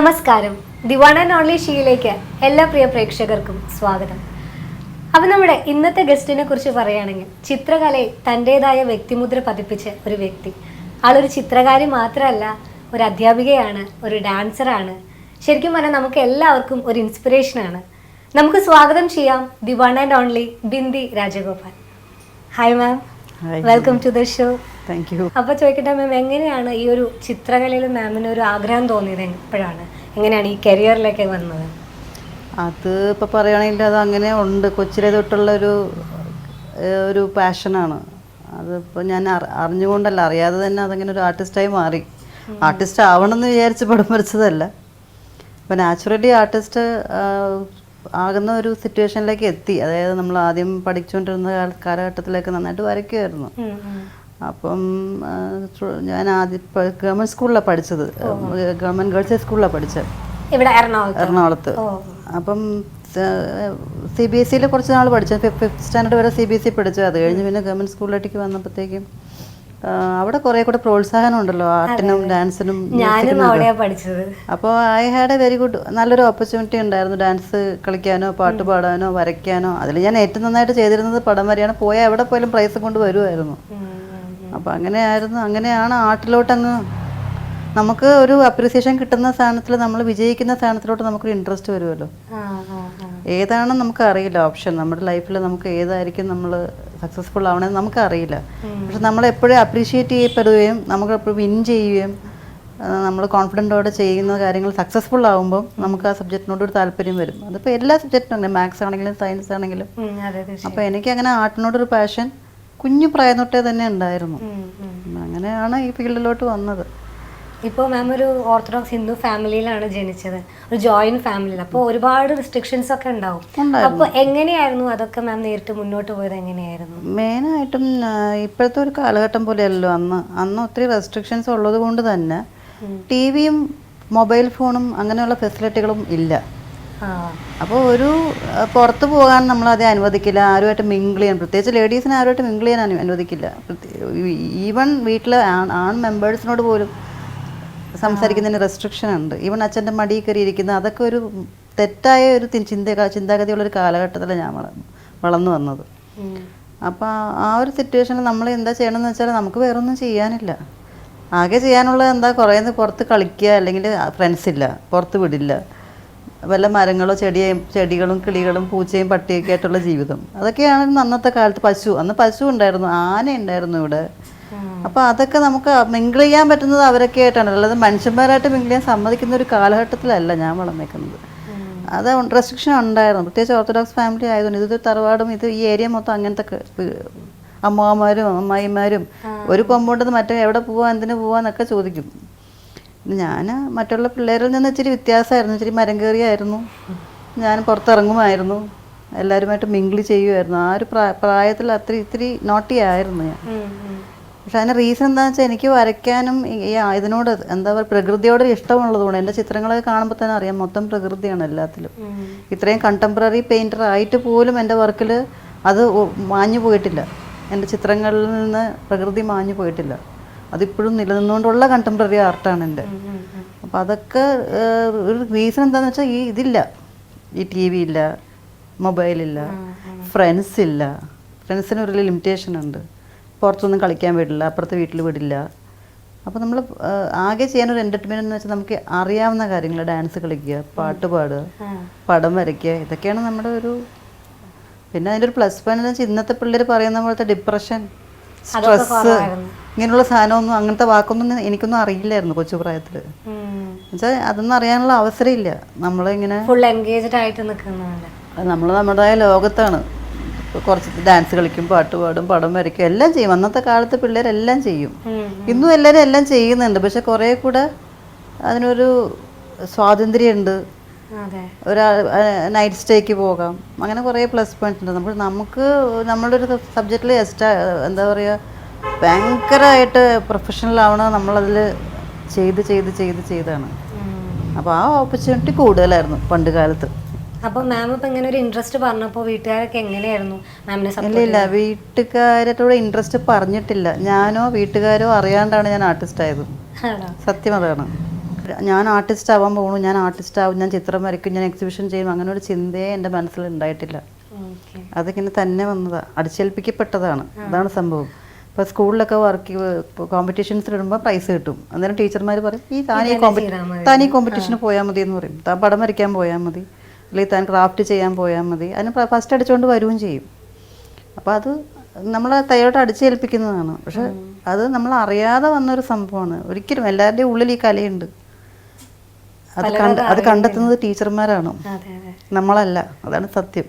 നമസ്കാരം. The one and only ഷീയിലേക്ക് എല്ലാ പ്രിയ പ്രേക്ഷകർക്കും സ്വാഗതം. അപ്പം നമ്മുടെ ഇന്നത്തെ ഗസ്റ്റിനെ കുറിച്ച് പറയുകയാണെങ്കിൽ ചിത്രകലയിൽ തന്റെതായ വ്യക്തിമുദ്ര പതിപ്പിച്ച ഒരു വ്യക്തി. ആളൊരു ചിത്രകാരി മാത്രമല്ല ഒരു അധ്യാപികയാണ് ഒരു ഡാൻസറാണ്. ശരിക്കും പറഞ്ഞാൽ നമുക്ക് എല്ലാവർക്കും ഒരു ഇൻസ്പിറേഷനാണ്. നമുക്ക് സ്വാഗതം ചെയ്യാം the one and only Bindi Rajagopal. Hi ma'am. Welcome to the show thank you അപ്പൊ ചോദിക്കട്ടെ മാം എങ്ങനെയാണ് ഈ ഒരു ചിത്രകലയിൽ മാമിന് ഒരു ആഗ്രഹം തോന്നിയത് എപ്പോഴാണ്? എങ്ങനെയാണ് ഈ കരിയറിലേക്ക് വന്നത്? അത് ഇപ്പോൾ പറയുകയാണെങ്കിൽ അത് അങ്ങനെ ഉണ്ട്. കൊച്ചിലെ തൊട്ടുള്ള ഒരു ഒരു പാഷനാണ് അതിപ്പോൾ ഞാൻ അറി- അറിഞ്ഞുകൊണ്ടല്ല അറിയാതെ തന്നെ അതങ്ങനെ ഒരു ആർട്ടിസ്റ്റായി മാറി. ആർട്ടിസ്റ്റ് ആവണമെന്ന് വിചാരിച്ച് പടം വരച്ചതല്ല. അപ്പോൾ നാച്ചുറലി ആർട്ടിസ്റ്റ് ആകുന്ന ഒരു സിറ്റുവേഷനിലേക്ക് എത്തി. അതായത് നമ്മൾ ആദ്യം പഠിച്ചുകൊണ്ടിരുന്ന കാല- കാലഘട്ടത്തിലേക്ക് നന്നായിട്ട് വരയ്ക്കുമായിരുന്നു. അപ്പം ഞാൻ ആദ്യം ഗവൺമെന്റ് സ്കൂളിലാണ് പഠിച്ചത്. ഗവൺമെന്റ് ഗേൾസ് സ്കൂളിലാണ് പഠിച്ചത് ഇവിടെ എറണാകുളത്ത്. എറണാകുളത്ത്. അപ്പം സി ബി എസ് സിയിൽ കുറച്ച് നാൾ പഠിച്ചു. ഫിഫ്ത്ത് സ്റ്റാൻഡേർഡ് വരെ സി ബി എസ് സി പഠിച്ചു. അത് കഴിഞ്ഞ് പിന്നെ ഗവൺമെന്റ് സ്കൂളിലേക്ക് വന്നപ്പോഴത്തേക്കും അവിടെ കുറെ കൂടെ പ്രോത്സാഹനം ഉണ്ടല്ലോ. ആർട്ടിനും ഡാൻസിനും അപ്പോൾ I had a very good നല്ലൊരു ഓപ്പർച്യൂണിറ്റി ഉണ്ടായിരുന്നു. ഡാൻസ് കളിക്കാനോ പാട്ട് പാടാനോ വരയ്ക്കാനോ. അതിൽ ഞാൻ ഏറ്റവും നന്നായിട്ട് ചെയ്തിരുന്നത് പടം വരെയാണ്. പോയാൽ എവിടെ പോയാലും പ്രൈസ് കൊണ്ട് വരുമായിരുന്നു അപ്പോൾ അങ്ങനെയായിരുന്നു അങ്ങനെയാണ് ആർട്ടിലോട്ടങ്ങ് നമുക്ക് ഒരു അപ്രീസിയേഷൻ കിട്ടുന്ന സ്ഥാനത്തിൽ നമ്മൾ വിജയിക്കുന്ന സ്ഥാനത്തിലോട്ട് നമുക്കൊരു ഇൻട്രസ്റ്റ് വരുമല്ലോ ഏതാണ്. നമുക്ക് അറിയില്ല ഓപ്ഷൻ നമ്മുടെ ലൈഫിൽ നമുക്ക് ഏതായിരിക്കും നമ്മൾ സക്സസ്ഫുൾ ആവണമെന്ന് നമുക്ക് അറിയില്ല പക്ഷെ നമ്മൾ എപ്പോഴും അപ്രീഷിയേറ്റ് ചെയ്യപ്പെടുകയും നമുക്ക് എപ്പോഴും വിൻ ചെയ്യുകയും നമ്മൾ കോൺഫിഡന്റോടെ ചെയ്യുന്ന കാര്യങ്ങൾ സക്സസ്ഫുൾ ആകുമ്പോൾ നമുക്ക് ആ സബ്ജക്റ്റിനോട് ഒരു താല്പര്യം വരും. അതിപ്പോൾ എല്ലാ സബ്ജക്റ്റിനും മാത്സ് ആണെങ്കിലും സയൻസ് ആണെങ്കിലും. അപ്പോൾ എനിക്ക് അങ്ങനെ ആർട്ടിനോടൊരു പാഷൻ കുഞ്ഞു പ്രായം തൊട്ടേ തന്നെ ഉണ്ടായിരുന്നു. അങ്ങനെയാണ് ഈ ഫീൽഡിലോട്ട് വന്നത്. ഇപ്പോൾ മാം ഒരു ഓർത്തഡോക്സ് ഹിന്ദു ഫാമിലിയിലാണ് ജനിച്ചത്. ഒരു ജോയിന്റ് ഫാമിലിയിൽ അപ്പോൾ ഒരുപാട് റിസ്ട്രിക്ഷൻസ് ഒക്കെ ഉണ്ടാവും. അപ്പോൾ എങ്ങനെയായിരുന്നു അതൊക്കെ മാം നേരിട്ട് മുന്നോട്ട് പോയത്? എങ്ങനെയായിരുന്നു? മെയിനായിട്ടും ഇപ്പോഴത്തെ ഒരു കാലഘട്ടം പോലെയല്ലോ അന്ന്. അന്ന് ഒത്തിരി റെസ്ട്രിക്ഷൻസ് ഉള്ളത് കൊണ്ട് തന്നെ ടി വിയും മൊബൈൽ ഫോണും അങ്ങനെയുള്ള ഫെസിലിറ്റികളും ഇല്ല. അപ്പോൾ ഒരു പുറത്ത് പോകാൻ നമ്മൾ അതേ അനുവദിക്കില്ല ആരുമായിട്ട് മിങ്കിൾ ചെയ്യാൻ പ്രത്യേകിച്ച് ലേഡീസിനെ ആരുമായിട്ട് മിങ്കിൾ ചെയ്യാൻ അനു- അനുവദിക്കില്ല. ഈവൺ വീട്ടിലെ ആൺ മെമ്പേഴ്സിനോട് പോലും സംസാരിക്കുന്നതിന് റെസ്ട്രിക്ഷൻ ഉണ്ട്. ഈവൺ അച്ഛന്റെ മടി കയറി ഇരിക്കുന്ന അതൊക്കെ ഒരു തെറ്റായ ഒരു ചിന്ത ചിന്താഗതിയുള്ള ഒരു കാലഘട്ടത്തിലാണ് ഞാൻ വള വളർന്നു വന്നത്. അപ്പോൾ ആ ഒരു സിറ്റുവേഷനിൽ നമ്മൾ എന്താ ചെയ്യണമെന്ന് വെച്ചാൽ നമുക്ക് വേറൊന്നും ചെയ്യാനില്ല. ആകെ ചെയ്യാനുള്ളത് എന്താ കുറേ പുറത്ത് കളിക്കുക അല്ലെങ്കിൽ ഫ്രണ്ട്സ് ഇല്ല പുറത്ത് വിടില്ല. വല്ല മരങ്ങളോ ചെടിയും ചെടികളും കിളികളും പൂച്ചയും പട്ടിയൊക്കെ ആയിട്ടുള്ള ജീവിതം. അതൊക്കെയാണ് അന്നത്തെ കാലത്ത് പശു. അന്ന് പശു ഉണ്ടായിരുന്നു ആന ഉണ്ടായിരുന്നു ഇവിടെ. അപ്പോൾ അതൊക്കെ നമുക്ക് മിങ്കിൾ ചെയ്യാൻ പറ്റുന്നത് അവരൊക്കെ ആയിട്ടാണ്. അല്ലാതെ മനുഷ്യന്മാരായിട്ട് മിങ്കിൾ ചെയ്യാൻ സമ്മതിക്കുന്ന ഒരു കാലഘട്ടത്തിലല്ല ഞാൻ വളർന്നേക്കുന്നത്. അത് റെസ്ട്രിക്ഷൻ ഉണ്ടായിരുന്നു. പ്രത്യേകിച്ച് ഓർത്തഡോക്സ് ഫാമിലി ആയതുകൊണ്ട് ഇതൊരു തറവാടും ഇത് ഈ ഏരിയ മൊത്തം അങ്ങനത്തെ അമ്മമാരും അമ്മാവന്മാരും അമ്മായിമാരും ഒരു കൊമ്പുണ്ടെന്ന് മറ്റേ എവിടെ പോവാ എന്തിനു പോവാന്നൊക്കെ ചോദിക്കും. ഞാൻ മറ്റുള്ള പിള്ളേരിൽ നിന്ന് ഇച്ചിരി വ്യത്യാസമായിരുന്നു. ഇച്ചിരി മരം കയറിയായിരുന്നു. ഞാൻ പുറത്തിറങ്ങുമായിരുന്നു. എല്ലാവരുമായിട്ട് മിങ്കിൾ ചെയ്യുമായിരുന്നു. ആ ഒരു പ്രായ പ്രായത്തിൽ അത്ര ഇത്തിരി നോട്ടി ആയിരുന്നു ഞാൻ. പക്ഷെ അതിന് റീസൺ എന്താണെന്ന് വെച്ചാൽ എനിക്ക് വരയ്ക്കാനും ഈ- ഇതിനോട് എന്താ പറയുക പ്രകൃതിയോട് ഇഷ്ടമുള്ളതുകൊണ്ട് എന്റെ ചിത്രങ്ങളൊക്കെ കാണുമ്പോൾ തന്നെ അറിയാം മൊത്തം പ്രകൃതിയാണ് എല്ലാത്തിലും. ഇത്രയും കണ്ടംപററി പെയിന്റർ ആയിട്ട് പോലും എന്റെ വർക്കിൽ അത് മാഞ്ഞു പോയിട്ടില്ല. എന്റെ ചിത്രങ്ങളിൽ നിന്ന് പ്രകൃതി മാഞ്ഞു പോയിട്ടില്ല. അതിപ്പോഴും നിലനിന്നുകൊണ്ടുള്ള കണ്ടംപററി ആർട്ടാണ് എന്റെ. അപ്പോൾ അതൊക്കെ ഒരു റീസൺ എന്താണെന്ന് വെച്ചാൽ ഈ ഇതില്ല. ഈ ടി വി ഇല്ല മൊബൈലില്ല ഫ്രണ്ട്സ് ഇല്ല. ഫ്രണ്ട്സിന് ഒരു ലിമിറ്റേഷൻ ഉണ്ട്. പുറത്തൊന്നും കളിക്കാൻ വിടില്ല അപ്പുറത്തെ വീട്ടിൽ വിടില്ല. അപ്പോൾ നമ്മൾ ആകെ ചെയ്യാൻ ഒരു എന്റർടൈൻമെന്റ് എന്ന് വെച്ചാൽ നമുക്ക് അറിയാവുന്ന കാര്യങ്ങൾ ഡാൻസ് കളിക്കുക പാട്ട് പാടുക പടം വരയ്ക്കുക ഇതൊക്കെയാണ് നമ്മുടെ ഒരു പിന്നെ അതിന്റെ ഒരു പ്ലസ് പോയിന്റ് എന്ന് വെച്ചാൽ ഇന്നത്തെ പിള്ളേർ പറയുന്ന പോലത്തെ ഡിപ്രഷൻ കുറവായിരുന്നു. ഇങ്ങനെയുള്ള സാധനമൊന്നും അങ്ങനത്തെ വാക്കൊന്നും എനിക്കൊന്നും അറിയില്ലായിരുന്നു കൊച്ചു പ്രായത്തിൽ. എന്നുവെച്ചാൽ അതൊന്നും അറിയാനുള്ള അവസരമില്ല. നമ്മളിങ്ങനെ ഫുൾ എൻഗേജ്ഡ് ആയിട്ട് നിൽക്കുന്നതല്ല നമ്മൾ നമ്മുടേതായ ലോകത്താണ്. കുറച്ച് ഡാൻസ് കളിക്കും പാട്ട് പാടും പടം വരയ്ക്കും എല്ലാം ചെയ്യും. അന്നത്തെ കാലത്ത് പിള്ളേരെല്ലാം ചെയ്യും. ഇന്നും എല്ലാവരും എല്ലാം ചെയ്യുന്നുണ്ട്. പക്ഷെ കുറേ കൂടെ അതിനൊരു സ്വാതന്ത്ര്യമുണ്ട്. ഒരാൾ നൈറ്റ് സ്റ്റേക്ക് പോകാം. അങ്ങനെ കുറേ പ്ലസ് പോയിന്റ്സ് ഉണ്ട്. നമ്മൾ നമുക്ക് നമ്മളുടെ ഒരു സബ്ജക്റ്റിൽ എക്സ്ട്രാ എന്താ പറയുക ഭയങ്കരമായിട്ട് പ്രൊഫഷണൽ ആവണ നമ്മളതിൽ ചെയ്ത് ചെയ്ത് ചെയ്ത് ചെയ്താണ്. അപ്പോൾ ആ ഓപ്പർച്യൂണിറ്റി കൂടുതലായിരുന്നു പണ്ട് കാലത്ത്. അപ്പോൾ മാം ഇപ്പൊ ഇങ്ങനെ ഒരു ഇൻട്രസ്റ്റ് പറഞ്ഞപ്പോൾ വീട്ടുകാരൊക്കെ എങ്ങനെയായിരുന്നു? മാമിനെ ഇല്ല ഇല്ല. വീട്ടുകാരോട് ഇൻട്രസ്റ്റ് പറഞ്ഞിട്ടില്ല. ഞാനോ വീട്ടുകാരോ അറിയാണ്ടാണ് ഞാൻ ആർട്ടിസ്റ്റ് ആയത്. സത്യം അതാണ്. ഞാൻ ആർട്ടിസ്റ്റ് ആവാൻ പോകുന്നു ഞാൻ ആർട്ടിസ്റ്റ് ആവും ഞാൻ ചിത്രം വരയ്ക്കും ഞാൻ എക്സിബിഷൻ ചെയ്യും അങ്ങനെ ഒരു ചിന്തയെ എന്റെ മനസ്സിൽ ഉണ്ടായിട്ടില്ല. അതിങ്ങനെ തന്നെ വന്നതാണ് അടിച്ചേൽപ്പിക്കപ്പെട്ടതാണ്. അതാണ് സംഭവം. ഇപ്പോൾ സ്കൂളിലൊക്കെ വർക്ക് കോമ്പറ്റീഷൻസിൽ ഇടുമ്പോൾ പ്രൈസ് കിട്ടും. അന്നേരം ടീച്ചർമാർ പറയും ഈ താൻ ഈ കോമ്പറ്റി താൻ ഈ കോമ്പറ്റീഷന് പോയാൽ മതി എന്ന് പറയും. താൻ പടം വരയ്ക്കാൻ പോയാൽ മതി. അല്ലെങ്കിൽ താൻ ക്രാഫ്റ്റ് ചെയ്യാൻ പോയാൽ മതി. അതിന് ഫസ്റ്റ് അടിച്ചുകൊണ്ട് വരികയും ചെയ്യും. അപ്പോൾ അത് നമ്മളെ തയ്യോട്ട് അടിച്ചേൽപ്പിക്കുന്നതാണ്. പക്ഷെ അത് നമ്മൾ അറിയാതെ വന്നൊരു സംഭവമാണ് ഒരിക്കലും എല്ലാവരുടെയും ഉള്ളിൽ ഈ കലയുണ്ട്. അത് കണ്ട അത് കണ്ടെത്തുന്നത് ടീച്ചർമാരാണ്? നമ്മളല്ല. അതാണ് സത്യം.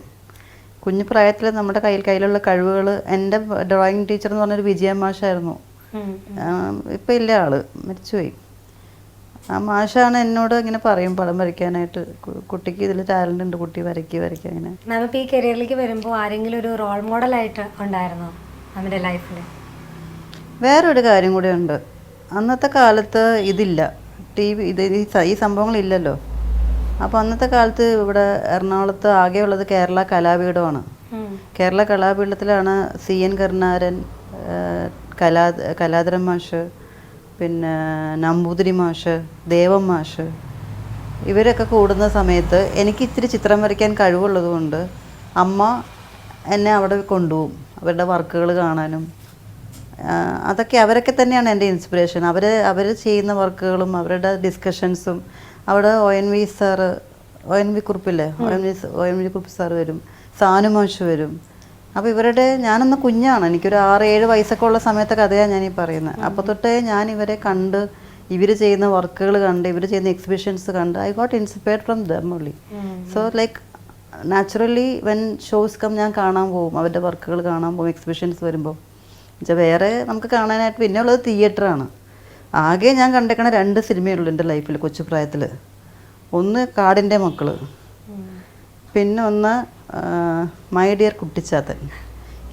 കുഞ്ഞു പ്രായത്തിൽ നമ്മുടെ കയ്യിൽ കയ്യിലുള്ള കഴിവുകൾ എന്റെ ഡ്രോയിങ് ടീച്ചർ എന്ന് പറഞ്ഞൊരു വിജയ മാഷായിരുന്നു. ഇപ്പം ഇല്ല ആൾ. മരിച്ചുപോയി. ആ മാഷാണ് എന്നോട് ഇങ്ങനെ പറയും പടം വരയ്ക്കാനായിട്ട്. കുട്ടിക്ക് ഇതിൽ ടാലന്റ് ഉണ്ട്. കുട്ടി വരയ്ക്കുക വരയ്ക്കുക അങ്ങനെ. മാം ഈ കരിയറിലേക്ക് വരുമ്പോൾ ആരെങ്കിലും ഒരു റോൾ മോഡലായിട്ട് ഉണ്ടായിരുന്നോ മാമിന്റെ ലൈഫിൽ വേറൊരു കാര്യം കൂടെ ഉണ്ട്. അന്നത്തെ കാലത്ത് ഇതില്ല. ടി വി ഇത് ഈ സംഭവങ്ങളില്ലല്ലോ. അപ്പോൾ അന്നത്തെ കാലത്ത് ഇവിടെ എറണാകുളത്ത് ആകെയുള്ളത് കേരള കലാപീഠമാണ്. കേരള കലാപീഠത്തിലാണ് സി എൻ കരുണാരൻ കലാ കലാതരൻ മാഷ് പിന്നെ നമ്പൂതിരി മാഷ് ദേവം മാഷ് ഇവരൊക്കെ കൂടുന്ന സമയത്ത് എനിക്ക് ഇത്തിരി ചിത്രം വരയ്ക്കാൻ കഴിവുള്ളതുകൊണ്ട് അമ്മ എന്നെ അവിടെ കൊണ്ടുപോകും. അവരുടെ വർക്കുകൾ കാണാനും അതൊക്കെ അവരൊക്കെ തന്നെയാണ് എന്റെ ഇൻസ്പിറേഷൻ അവർ അവർ ചെയ്യുന്ന വർക്കുകളും അവരുടെ ഡിസ്കഷൻസും അവിടെ O N V sir O N V കുറിപ്പില്ലേ O N V O N V Kurup sir വരും. സാനുമാഷ് വരും. അപ്പോൾ ഇവരുടെ ഞാനന്ന് കുഞ്ഞാണ്. എനിക്കൊരു ആറ് ഏഴ് വയസ്സൊക്കെ ഉള്ള സമയത്തെ കഥയാണ് ഞാൻ ഈ പറയുന്നത് അപ്പോൾ തൊട്ടേ ഞാൻ ഇവരെ കണ്ട് ഇവർ ചെയ്യുന്ന വർക്കുകൾ കണ്ട് ഇവർ ചെയ്യുന്ന എക്സിബിഷൻസ് കണ്ട് I got inspired from them only so like naturally when shows come ഞാൻ കാണാൻ പോകും അവരുടെ വർക്കുകൾ കാണാൻ പോകും എക്സിബിഷൻസ് വരുമ്പോൾ എന്നുവെച്ചാൽ വേറെ നമുക്ക് കാണാനായിട്ട് പിന്നെ ഉള്ളത് തിയേറ്ററാണ് ആകെ ഞാൻ കണ്ടേക്കണ രണ്ട് സിനിമയുള്ളൂ എന്റെ ലൈഫിൽ കൊച്ചു പ്രായത്തിൽ ഒന്ന് കാടിന്റെ മക്കൾ. പിന്നെ ഒന്ന് മൈ ഡിയർ കുട്ടിച്ചാത്തൻ.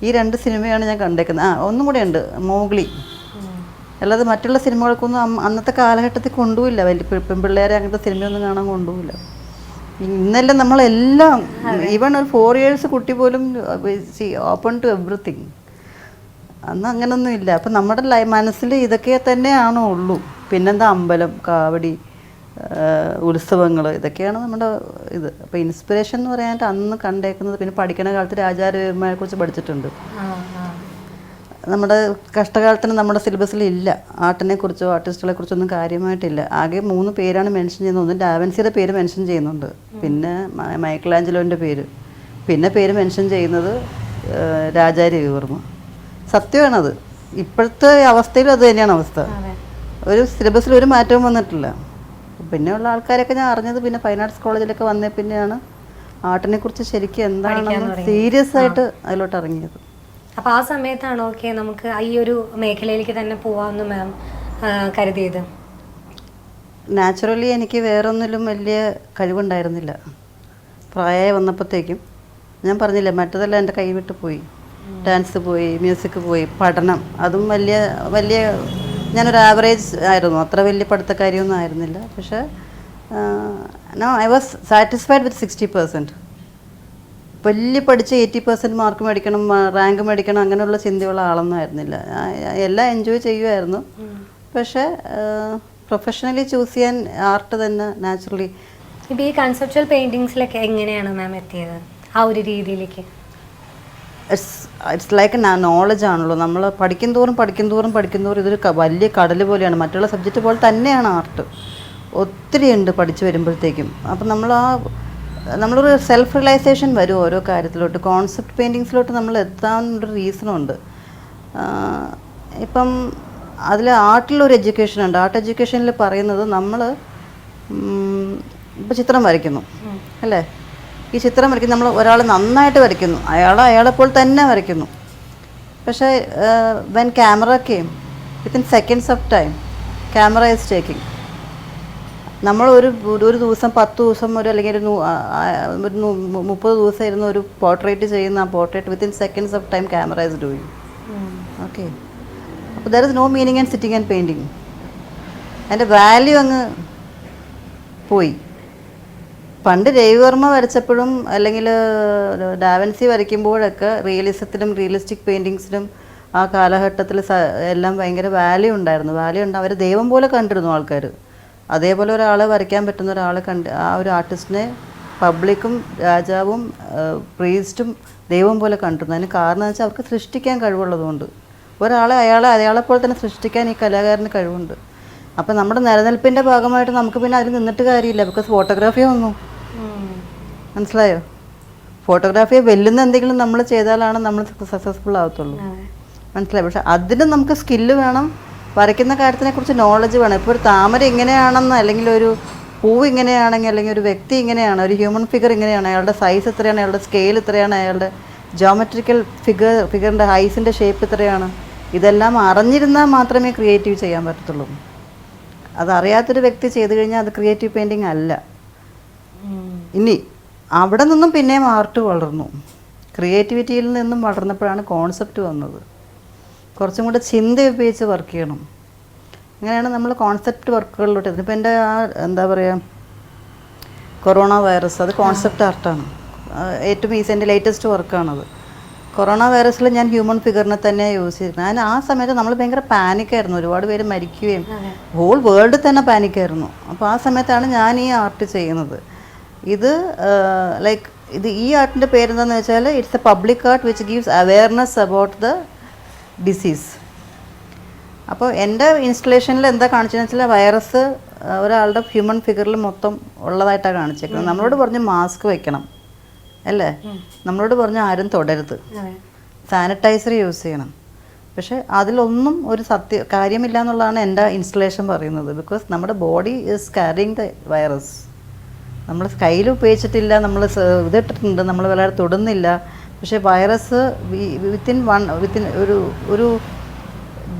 ഈ രണ്ട് സിനിമയാണ് ഞാൻ കണ്ടേക്കുന്നത്. ആ ഒന്നും കൂടെ ഉണ്ട്. മോഗ്ലി. അല്ലാതെ മറ്റുള്ള സിനിമകൾക്കൊന്നും അന്നത്തെ കാലഘട്ടത്തിൽ കൊണ്ടുപോയില്ല. വലിയ പെൺപിള്ളേരെ അങ്ങനത്തെ സിനിമയൊന്നും കാണാൻ കൊണ്ടുപോയില്ല. ഇന്നെല്ലാം നമ്മളെല്ലാം ഈവൺ ഒരു ഫോർ ഇയേഴ്സ് കുട്ടി പോലും ഓപ്പൺ ടു എവറിത്തിങ് അന്ന് അങ്ങനൊന്നും ഇല്ല അപ്പം നമ്മുടെ ലൈ മനസ്സിൽ ഇതൊക്കെ തന്നെയാണോ ഉള്ളൂ. പിന്നെന്താ അമ്പലം കാവടി ഉത്സവങ്ങൾ ഇതൊക്കെയാണ് നമ്മുടെ ഇത്. അപ്പോൾ ഇൻസ്പിറേഷൻ എന്ന് പറയാനായിട്ട് അന്ന് കണ്ടേക്കുന്നത് പിന്നെ പഠിക്കണ കാലത്ത് രാജാരവിമാരെ കുറിച്ച് പഠിച്ചിട്ടുണ്ട്. നമ്മുടെ കഷ്ടകാലത്തിന് നമ്മുടെ സിലബസിൽ ഇല്ല. ആർട്ടിനെ കുറിച്ചോ ആർട്ടിസ്റ്റുകളെ കുറിച്ചോ ഒന്നും കാര്യമായിട്ടില്ല. ആകെ മൂന്ന് പേരാണ് മെൻഷൻ ചെയ്യുന്നത്. ഒന്ന് ഡാവൻസിയുടെ പേര് മെൻഷൻ ചെയ്യുന്നുണ്ട്. പിന്നെ മൈക്കിൾ ആഞ്ചലോന്റെ പേര്. പിന്നെ പേര് മെൻഷൻ ചെയ്യുന്നത് രാജാരവിവർമ്മ രാജാ രവിവർമ്മ. സത്യമാണത്. ഇപ്പോഴത്തെ അവസ്ഥയിൽ അത് തന്നെയാണ് അവസ്ഥ. ഒരു സിലബസിൽ ഒരു മാറ്റവും വന്നിട്ടില്ല. പിന്നെ ഉള്ള ആൾക്കാരൊക്കെ ഞാൻ അറിഞ്ഞത് പിന്നെ ഫൈൻ ആർട്സ് കോളേജിലൊക്കെ വന്നേ പിന്നെയാണ് ആർട്ടിനെ കുറിച്ച് ശരിക്കും എന്താണെന്ന് സീരിയസ് ആയിട്ട് അതിലോട്ട് ഇറങ്ങിയത്. അപ്പൊ ആ സമയത്താണ് ഓക്കെ നമുക്ക് ഈ ഒരു മേഖലയിലേക്ക് തന്നെ പോവാമെന്ന് മാം കരുതിയത്? നാച്ചുറലി എനിക്ക് വേറൊന്നിലും വലിയ കഴിവുണ്ടായിരുന്നില്ല. പ്രായമായി വന്നപ്പോഴത്തേക്കും ഞാൻ പറഞ്ഞില്ല മറ്റതെല്ലാം എന്റെ കൈ വിട്ട് പോയി. ഡാൻസ് പോയി മ്യൂസിക് പോയി പഠനം. അതും വലിയ വലിയ ഞാനൊരു ആവറേജ് ആയിരുന്നു. അത്ര വലിയ പഠിത്തക്കാരിയൊന്നും ആയിരുന്നില്ല. പക്ഷേ no I was satisfied with sixty percent വലിയ പഠിച്ച് എയ്റ്റി പെർസെന്റ് മാർക്ക് മേടിക്കണം റാങ്ക് മേടിക്കണം അങ്ങനെയുള്ള ചിന്തയുള്ള ആളൊന്നും ആയിരുന്നില്ല. എല്ലാം എൻജോയ് ചെയ്യുമായിരുന്നു പക്ഷേ പ്രൊഫഷണലി ചൂസ് ചെയ്യാൻ ആർട്ട് തന്നെ നാച്ചുറലി ഇപ്പം ഈ കൺസെപ്ച്വൽ പെയിന്റിങ്സിലൊക്കെ എങ്ങനെയാണ് മാം എത്തിയത്? ആ ഒരു രീതിയിലേക്ക്. ഇറ്റ്സ് ഇറ്റ്സ് ലൈക്ക് നോളജ് ആണല്ലോ. നമ്മൾ പഠിക്കും തോറും പഠിക്കും തോറും പഠിക്കും തോറും ഇതൊരു വലിയ കടൽ പോലെയാണ്. മറ്റുള്ള സബ്ജക്റ്റ് പോലെ തന്നെയാണ് ആർട്ട് ഒത്തിരി ഉണ്ട് പഠിച്ചു വരുമ്പോഴത്തേക്കും. അപ്പം നമ്മൾ ആ നമ്മളൊരു സെൽഫ് റിയലൈസേഷൻ വരും ഓരോ കാര്യത്തിലോട്ട്. കോൺസെപ്റ്റ് പെയിന്റിങ്സിലോട്ട് നമ്മൾ എത്താനൊരു റീസണുണ്ട് ഇപ്പം അതിൽ ആർട്ടിലൊരു എഡ്യൂക്കേഷൻ ഉണ്ട്. ആർട്ട് എഡ്യൂക്കേഷനിൽ പറയുന്നത് നമ്മൾ ഇപ്പോൾ ചിത്രം വരയ്ക്കുന്നു. അല്ലേ? ഈ ചിത്രം വരയ്ക്കുന്ന നമ്മൾ ഒരാൾ നന്നായിട്ട് വരയ്ക്കുന്നു. അയാൾ അയാളെപ്പോൾ തന്നെ വരയ്ക്കുന്നു. പക്ഷേ when camera came within seconds of time camera is taking നമ്മൾ ഒരു ഒരു ദിവസം പത്ത് ദിവസം ഒരു അല്ലെങ്കിൽ ഒരു ഒരു മുപ്പത് ദിവസം ഇരുന്ന് ഒരു പോർട്രേറ്റ് ചെയ്യുന്ന ആ portrait within seconds of time camera is doing okay അപ്പോൾ there is no meaning and sitting and painting അതിന്റെ വാല്യൂ അങ്ങ് പോയി. പണ്ട് രവിവർമ്മ വരച്ചപ്പോഴും അല്ലെങ്കിൽ ഡാവൻസി വരയ്ക്കുമ്പോഴൊക്കെ റിയലിസത്തിലും റിയലിസ്റ്റിക് പെയിന്റിങ്സിലും ആ കാലഘട്ടത്തിൽ എല്ലാം ഭയങ്കര വാല്യൂ ഉണ്ടായിരുന്നു. വാല്യൂ ഉണ്ട്. അവർ ദൈവം പോലെ കണ്ടിരുന്നു ആൾക്കാർ. അതേപോലെ ഒരാളെ വരയ്ക്കാൻ പറ്റുന്ന ഒരാളെ കണ്ട് ആ ഒരു ആർട്ടിസ്റ്റിനെ പബ്ലിക്കും രാജാവും പ്രീസ്റ്റും ദൈവം പോലെ കണ്ടിരുന്നു. അതിന് കാരണം എന്ന് വെച്ചാൽ അവർക്ക് സൃഷ്ടിക്കാൻ കഴിവുള്ളതുകൊണ്ട്. ഒരാളെ അയാളെ അയാളെപ്പോലെ തന്നെ സൃഷ്ടിക്കാൻ ഈ കലാകാരന് കഴിവുണ്ട്. അപ്പം നമ്മുടെ നിലനിൽപ്പിന്റെ ഭാഗമായിട്ട് നമുക്ക് പിന്നെ അതിൽ നിന്നിട്ട് കാര്യമില്ല. ബിക്കോസ് ഫോട്ടോഗ്രാഫി വന്നു. മനസ്സിലായോ? ഫോട്ടോഗ്രാഫിയെ വെല്ലുന്ന എന്തെങ്കിലും നമ്മൾ ചെയ്താലാണ് നമ്മൾ സക്സസ്ഫുൾ ആവത്തുള്ളൂ. മനസ്സിലായി? പക്ഷെ അതിന് നമുക്ക് സ്കില്ല് വേണം. വരയ്ക്കുന്ന കാര്യത്തിനെ കുറിച്ച് നോളജ് വേണം. ഇപ്പോൾ ഒരു താമര ഇങ്ങനെയാണെന്ന് അല്ലെങ്കിൽ ഒരു പൂവ് ഇങ്ങനെയാണെങ്കിൽ അല്ലെങ്കിൽ ഒരു വ്യക്തി ഇങ്ങനെയാണ് ഒരു ഹ്യൂമൻ ഫിഗർ ഇങ്ങനെയാണ് അയാളുടെ സൈസ് എത്രയാണ് അയാളുടെ സ്കെയിൽ എത്രയാണ് അയാളുടെ ജോമെട്രിക്കൽ ഫിഗർ ഫിഗറിന്റെ ഹൈസിന്റെ ഷേപ്പ് എത്രയാണ് ഇതെല്ലാം അറിഞ്ഞിരുന്നാൽ മാത്രമേ ക്രിയേറ്റീവ് ചെയ്യാൻ പറ്റത്തുള്ളൂ. അതറിയാത്തൊരു വ്യക്തി ചെയ്തു കഴിഞ്ഞാൽ അത് ക്രിയേറ്റീവ് പെയിന്റിങ് അല്ല. ഇനി അവിടെ നിന്നും പിന്നെയും ആർട്ട് വളർന്നു. ക്രിയേറ്റിവിറ്റിയിൽ നിന്നും വളർന്നപ്പോഴാണ് കോൺസെപ്റ്റ് വന്നത്. കുറച്ചും കൂടെ ചിന്ത ഉപയോഗിച്ച് വർക്ക് ചെയ്യണം. അങ്ങനെയാണ് നമ്മൾ കോൺസെപ്റ്റ് വർക്കുകളിലോട്ട് ഇതിപ്പോൾ എന്റെ ആ എന്താ പറയുക കൊറോണ വൈറസ് അത് കോൺസെപ്റ്റ് ആർട്ടാണ് ഏറ്റവും ഈസി എന്റെ ലേറ്റസ്റ്റ് വർക്കാണത് കൊറോണ വൈറസിൽ ഞാൻ ഹ്യൂമൻ ഫിഗറിനെ തന്നെ യൂസ് ചെയ്തിരുന്നത് ഞാൻ ആ സമയത്ത് നമ്മൾ ഭയങ്കര പാനിക്കായിരുന്നു ഒരുപാട് പേര് മരിക്കുകയും ഹോൾ വേൾഡ് തന്നെ പാനിക്കായിരുന്നു അപ്പോൾ ആ സമയത്താണ് ഞാൻ ഈ ആർട്ട് ചെയ്യുന്നത്. ഇത് ലൈക്ക് ഇത് ഈ ആർട്ടിന്റെ പേരെന്താന്ന് വെച്ചാൽ it's a public art which gives awareness about the disease അപ്പോൾ എന്റെ ഇൻസ്റ്റലേഷനിൽ എന്താ കാണിച്ചതെന്ന് വെച്ചാൽ വൈറസ് ഒരാളുടെ ഹ്യൂമൻ ഫിഗറിൽ മൊത്തം ഉള്ളതായിട്ടാണ് കാണിച്ചേക്കുന്നത്. നമ്മളോട് പറഞ്ഞ് മാസ്ക് വെക്കണം അല്ലേ? നമ്മളോട് പറഞ്ഞ് ആരും തൊടരുത്. സാനിറ്റൈസർ യൂസ് ചെയ്യണം. പക്ഷേ അതിലൊന്നും ഒരു സത്യ കാര്യമില്ല എന്നുള്ളതാണ് എന്റെ ഇൻസ്റ്റലേഷൻ പറയുന്നത്. ബിക്കോസ് നമ്മുടെ body is carrying the virus നമ്മൾ കയ്യിൽ ഉപയോഗിച്ചിട്ടില്ല നമ്മൾ ഇതിട്ടിട്ടുണ്ട് നമ്മൾ വല്ലാതെ തൊടുന്നില്ല. പക്ഷേ വൈറസ് വിത്തിൻ വൺ വിത്തിൻ ഒരു ഒരു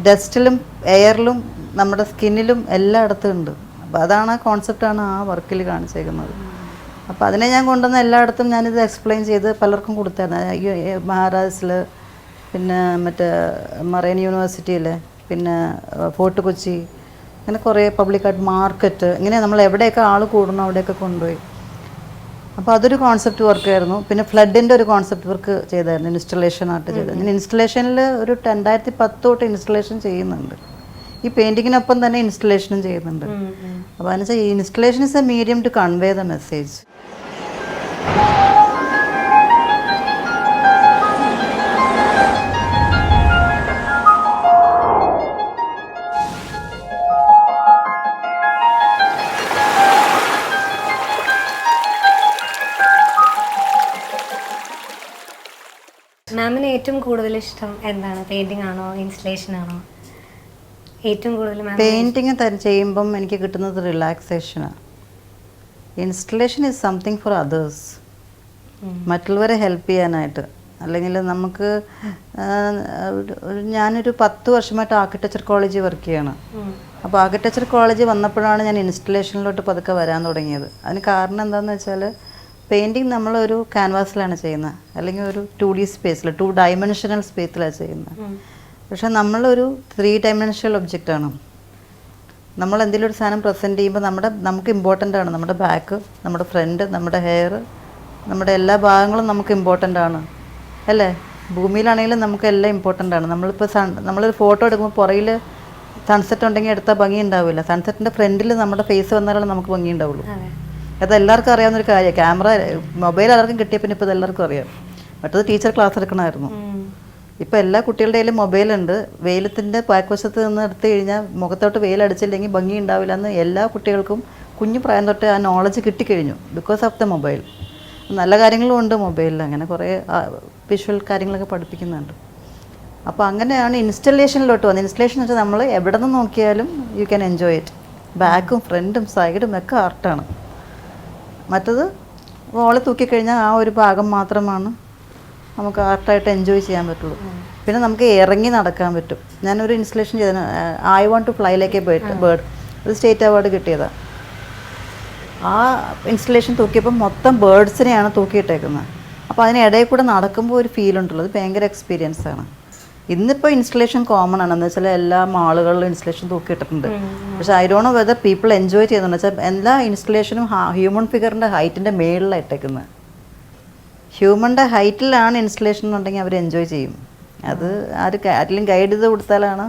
ഡസ്റ്റിലും എയറിലും നമ്മുടെ സ്കിന്നിലും എല്ലായിടത്തും ഉണ്ട്. അപ്പോൾ അതാണ് ആ കോൺസെപ്റ്റാണ് ആ വർക്കിൽ കാണിച്ചേക്കുന്നത്. അപ്പോൾ അതിനെ ഞാൻ കൊണ്ടുവന്ന എല്ലായിടത്തും ഞാനിത് എക്സ്പ്ലെയിൻ ചെയ്ത് പലർക്കും കൊടുത്തായിരുന്നു. മഹാരാജസിൽ പിന്നെ മറ്റേ മറൈൻ യൂണിവേഴ്സിറ്റിയിൽ പിന്നെ ഫോർട്ട് കൊച്ചി അങ്ങനെ കുറേ പബ്ലിക് ആർട്ട് മാർക്കറ്റ് ഇങ്ങനെ നമ്മൾ എവിടെയൊക്കെ ആൾ കൂടണോ അവിടെയൊക്കെ കൊണ്ടുപോയി. അപ്പോൾ അതൊരു കോൺസെപ്റ്റ് വർക്കായിരുന്നു പിന്നെ ഫ്ലഡിന്റെ ഒരു കോൺസെപ്റ്റ് വർക്ക് ചെയ്തായിരുന്നു ഇൻസ്റ്റലേഷൻ ആയിട്ട് ചെയ്തത് ഇങ്ങനെ ഇൻസ്റ്റലേഷനിൽ ഒരു രണ്ടായിരത്തി പത്ത് തൊട്ട് ഇൻസ്റ്റലേഷൻ ചെയ്യുന്നുണ്ട്. ഈ പെയിന്റിങ്ങിനൊപ്പം തന്നെ ഇൻസ്റ്റലേഷനും ചെയ്യുന്നുണ്ട്. അപ്പോൾ അതിനുവെച്ചാൽ installation is a medium to convey the message ഏറ്റവും കൂടുതൽ ഇഷ്ടം എന്താണ്? പെയിന്റിംഗ് ആണോ? ഇൻസ്റ്റലേഷൻ ആണോ? ഏറ്റവും കൂടുതൽ പെയിന്റിങ് ചെയ്യുമ്പം എനിക്ക് കിട്ടുന്നത് റിലാക്സേഷനാണ് installation is something for others മറ്റുള്ളവരെ ഹെൽപ്പ് ചെയ്യാനായിട്ട്. അല്ലെങ്കിൽ നമുക്ക് ഞാനൊരു പത്ത് വർഷമായിട്ട് ആർക്കിടെക്ചർ കോളേജിൽ വർക്ക് ചെയ്യണം. അപ്പോൾ ആർക്കിടെക്ചർ കോളേജ് വന്നപ്പോഴാണ് ഞാൻ ഇൻസ്റ്റലേഷനിലോട്ട് പതുക്കെ വരാൻ തുടങ്ങിയത്. അതിന് കാരണം എന്താണെന്ന് വെച്ചാൽ പെയിന്റിങ് നമ്മളൊരു ക്യാൻവാസിലാണ് ചെയ്യുന്നത്. അല്ലെങ്കിൽ ഒരു ടു ഡി സ്പേസിൽ ടു ഡയമെൻഷനൽ സ്പേസിലാണ് ചെയ്യുന്നത്. പക്ഷെ നമ്മളൊരു ത്രീ ഒബ്ജക്റ്റ് ആണ്. നമ്മൾ എന്തെങ്കിലും ഒരു സാധനം പ്രസന്റ് ചെയ്യുമ്പോൾ നമ്മുടെ നമുക്ക് ഇമ്പോർട്ടന്റ് ആണ്. നമ്മുടെ ബാക്ക് നമ്മുടെ ഫ്രണ്ട് നമ്മുടെ ഹെയർ നമ്മുടെ എല്ലാ ഭാഗങ്ങളും നമുക്ക് ഇമ്പോർട്ടന്റ് ആണ്. അല്ലേ? ഭൂമിയിലാണെങ്കിലും നമുക്ക് എല്ലാം ഇമ്പോർട്ടന്റ് ആണ്. നമ്മളിപ്പോൾ സൺ നമ്മളൊരു ഫോട്ടോ എടുക്കുമ്പോൾ പുറകിൽ സൺസെറ്റ് ഉണ്ടെങ്കിൽ എടുത്താൽ ഭംഗി ഉണ്ടാവില്ല. സൺസെറ്റിന്റെ ഫ്രണ്ടിൽ നമ്മുടെ ഫേസ് വന്നാലാണ് നമുക്ക് ഭംഗി ഉണ്ടാവുള്ളൂ. അതെ എല്ലാവർക്കും അറിയാവുന്ന ഒരു കാര്യമാണ് ക്യാമറ മൊബൈൽ എല്ലാവർക്കും കിട്ടിയ പിന്നെ ഇപ്പോൾ എല്ലാവർക്കും അറിയാം. മറ്റത് ടീച്ചർ ക്ലാസ് എടുക്കണമായിരുന്നു. ഇപ്പോൾ എല്ലാ കുട്ടികളുടെ കയ്യിലും മൊബൈലുണ്ട് വെയിലത്തിന്റെ പാക്വശത്ത് നിന്ന് എടുത്തു കഴിഞ്ഞാൽ മുഖത്തോട്ട് വെയിലടിച്ചില്ലെങ്കിൽ ഭംഗി ഉണ്ടാവില്ല എന്ന് എല്ലാ കുട്ടികൾക്കും കുഞ്ഞു പ്രായം തൊട്ട് ആ നോളജ് കിട്ടിക്കഴിഞ്ഞു ബിക്കോസ് ഓഫ് ദ മൊബൈൽ നല്ല കാര്യങ്ങളും ഉണ്ട് മൊബൈലിൽ. അങ്ങനെ കുറേ വിഷ്വൽ കാര്യങ്ങളൊക്കെ പഠിപ്പിക്കുന്നുണ്ട്. അപ്പോൾ അങ്ങനെയാണ് ഇൻസ്റ്റലേഷനിലോട്ട് വന്നത്. ഇൻസ്റ്റലേഷൻ എന്ന് വെച്ചാൽ നമ്മൾ എവിടെ നിന്ന് നോക്കിയാലും യു ക്യാൻ എൻജോയ് ഇറ്റ് ബാക്കും ഫ്രണ്ടും സൈഡും ഒക്കെ ആർട്ടാണ് മറ്റത് ഓളെ തൂക്കിക്കഴിഞ്ഞാൽ ആ ഒരു ഭാഗം മാത്രമാണ് നമുക്ക് ആർട്ടായിട്ട് എൻജോയ് ചെയ്യാൻ പറ്റുള്ളൂ. പിന്നെ നമുക്ക് ഇറങ്ങി നടക്കാൻ പറ്റും. ഞാനൊരു ഇൻസ്റ്റലേഷൻ ചെയ്ത ഐ വോണ്ട് ടു ഫ്ലൈയിലേക്ക് പോയിട്ട് ബേർഡ് അത് സ്റ്റേറ്റ് അവാർഡ് കിട്ടിയതാണ് ആ ഇൻസ്റ്റലേഷൻ തൂക്കിയപ്പോൾ മൊത്തം ബേർഡ്സിനെയാണ് തൂക്കിയിട്ടേക്കുന്നത്. അപ്പോൾ അതിനിടയിൽ കൂടെ നടക്കുമ്പോൾ ഒരു ഫീൽ ഉണ്ടല്ലോ. അത് ഭയങ്കര എക്സ്പീരിയൻസ് ആണ്. ഇന്നിപ്പോൾ ഇൻസ്റ്റലേഷൻ കോമൺ ആണ്. എന്ന് വെച്ചാൽ എല്ലാ മാളുകളിലും ഇൻസ്റ്റലേഷൻ തൂക്കിയിട്ടിട്ടുണ്ട് പക്ഷെ I don't know whether people enjoy ചെയ്യുന്നുണ്ട്. വെച്ചാൽ എല്ലാ ഇൻസ്റ്റലേഷനും ഹ്യൂമൻ ഫിഗറിന്റെ ഹൈറ്റിന്റെ മേളിലാണ് ഇട്ടേക്കുന്നത് ഹ്യൂമന്റെ ഹൈറ്റിലാണ് ഇൻസ്റ്റലേഷൻ എന്നുണ്ടെങ്കിൽ അവർ എൻജോയ് ചെയ്യും. അത് ആര് ആരെങ്കിലും ഗൈഡ് ചെയ്ത് കൊടുത്താലാണ്